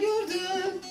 gördüm.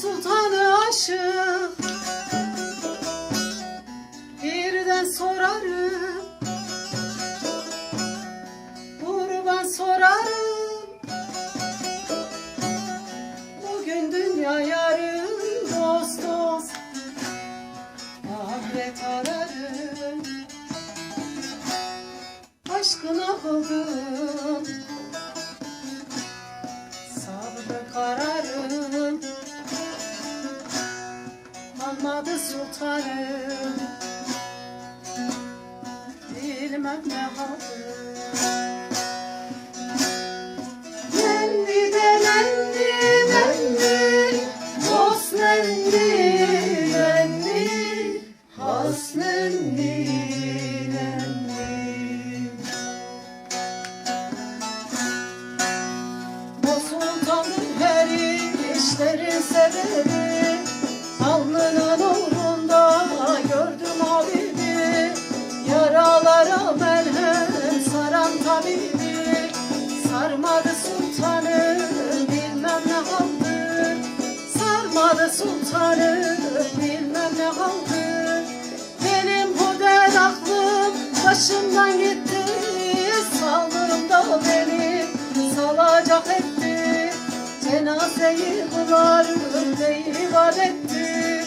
Sultanı aşık Birden sorarım dünya dost dost. Ahiret ararım. Aşkına oldum. Sabrı kararım. Almadı sultanım. Bilmem ne halım sebebi Alnının gördüm Habibi Yaralara merhem saran tabibi Sarmadı sultanı bilmem ne haldı Sarmadı sultanı bilmem ne haldı Benim bu aklım başımdan gitti Cenazeyi kılar öyle ibadetti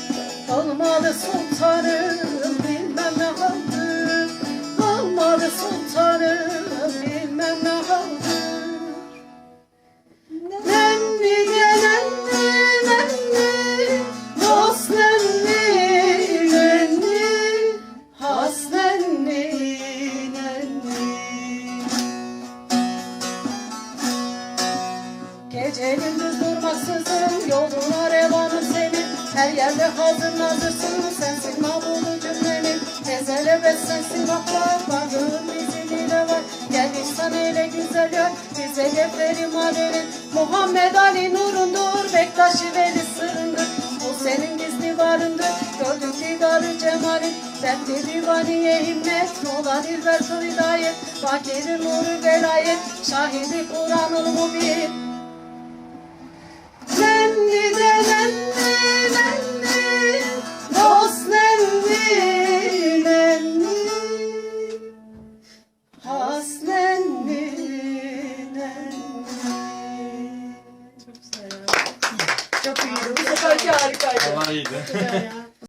Olmadı sultanım Gündüz durmaksızın yoluna revanım senin. Her yerde hazır nazırsın sensin mahvulu cümlenin. Ezele ve sensin aklar varlığın bizim ile var Gel ihsan eyle güzel yar bize deferi madenin Muhammed Ali nurundur Bektaşi veli sırrındır. Bu senin gizli varındır Gördüm didarı cemalin. Dertli divaniye himmet Mola dilber hidayet Fakiri nuru velayet Şahidi Kur'an'ın mubin Çok iyiydi. Bu seferki harikaydı. Ama iyiydi. Güzel ya.